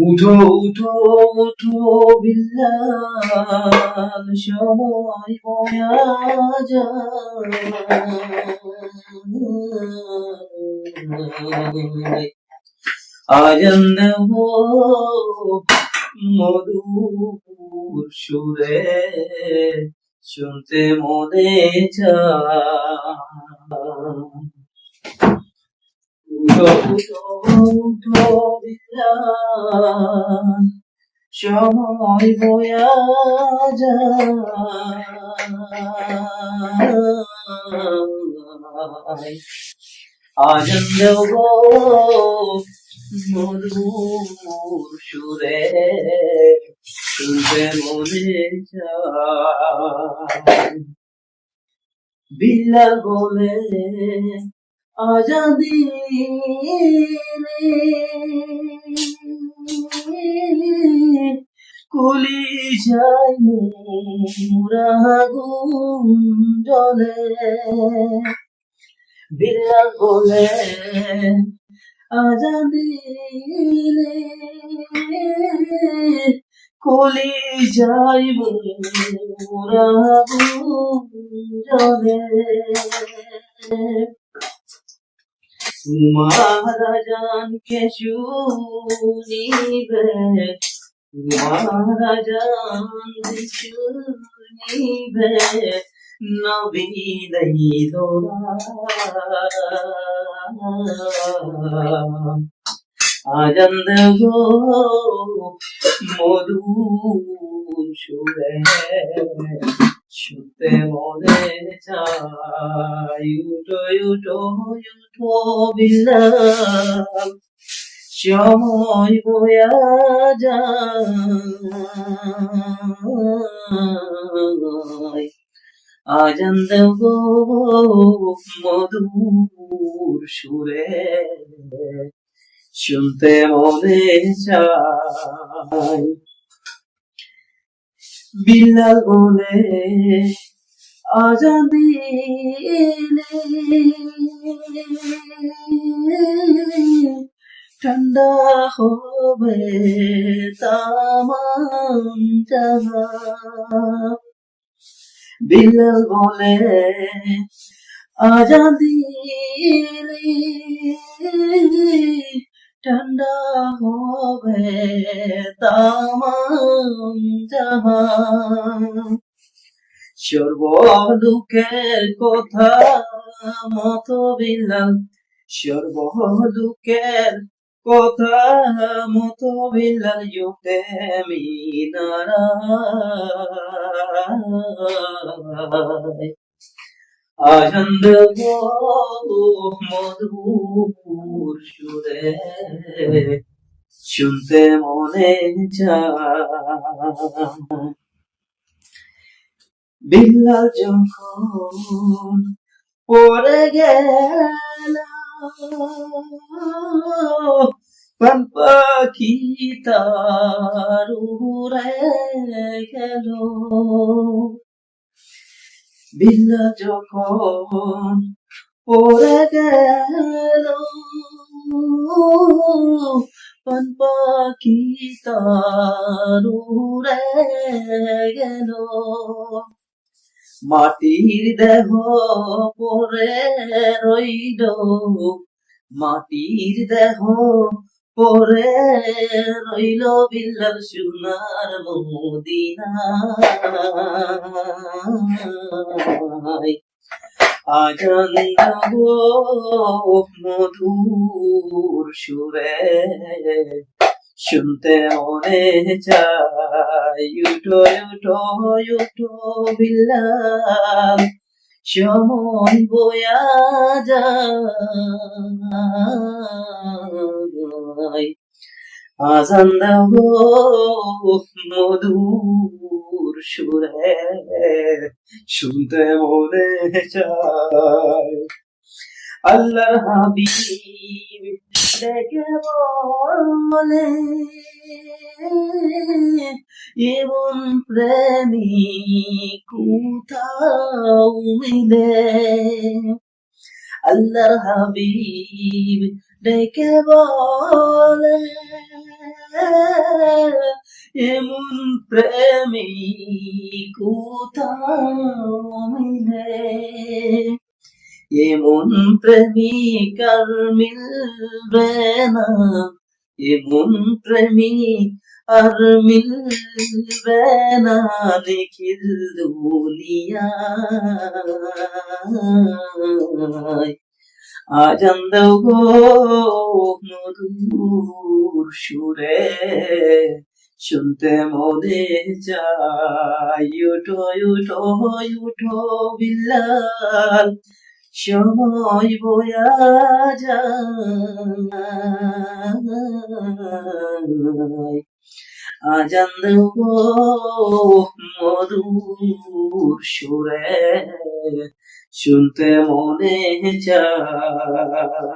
উঠো উঠো উঠো বিল্লাল সময় বয়া যায় আজান দেব মধুর সুরে শুনতে মনে চায়। সময় বয়া যায়। আজান দেব মধুর সুরে শুনতে মনে চায়। বিল্লাল বলে আজাদি কুলি যাই মুরাগুন জলে বিল্লাল বলে আজাদি কলি যাই মুরাগুন জলে মহারাজানকে শুনিবে মহারাজান শুনিবে নবী দই আজান দেব মধুর সুরে শুতে মনে চাই উঠো উঠো উঠো বিল্লাল সময় বয়া যায় আজান দেব মধুর সুরে শুনতে মনে চাই বিল্লাল বলে আজান ঠান্ডা হবে তামাম জাহান বিল্লাল বলে আজান ঠান্ডা হবে তামাম জাহান সর্বদুঃখের কথা মতো বিল্লাল সর্বদুঃখের কথা মতো বিল্লাল যুক্তে মিনারায়। আনন্দ মধুর সুরে শুনতে মনে বিল্লাল যখন পড়ে গেল পাখি তার গেল বিল্লা যখন পড়ে গেল। পান পাখি তার গেল। মাটির দেহ পরে রইল। মাটির দেহ পরে রইল বিল্লাল সোনার মদিনায় আজান মধুর সুরে, শুনতে মনে চাই উঠো উঠো উঠো বিল্লাল। সময় বয়া আজান দেব মধুর সুরে শুনতে মনে চায়। আল্লাহর হাবিব। ডেকে বলে এমন প্রেমী কোথাও মিলে। আল্লাহর হাবিব ডেকে বলে এমন প্রেমী কোথাও মিলে। এমন প্রেমিক আর মিলবে না। এমন প্রেমিক আর মিলবে না নিখিল দুনিয়ায়। আজান দাও গো মধুর সুরে, শুনতে মনে চাই উঠো উঠো উঠো, বিল্লাল। সময় বয়া যায় আজান দেব মধুর সুরে শুনতে মনে চায়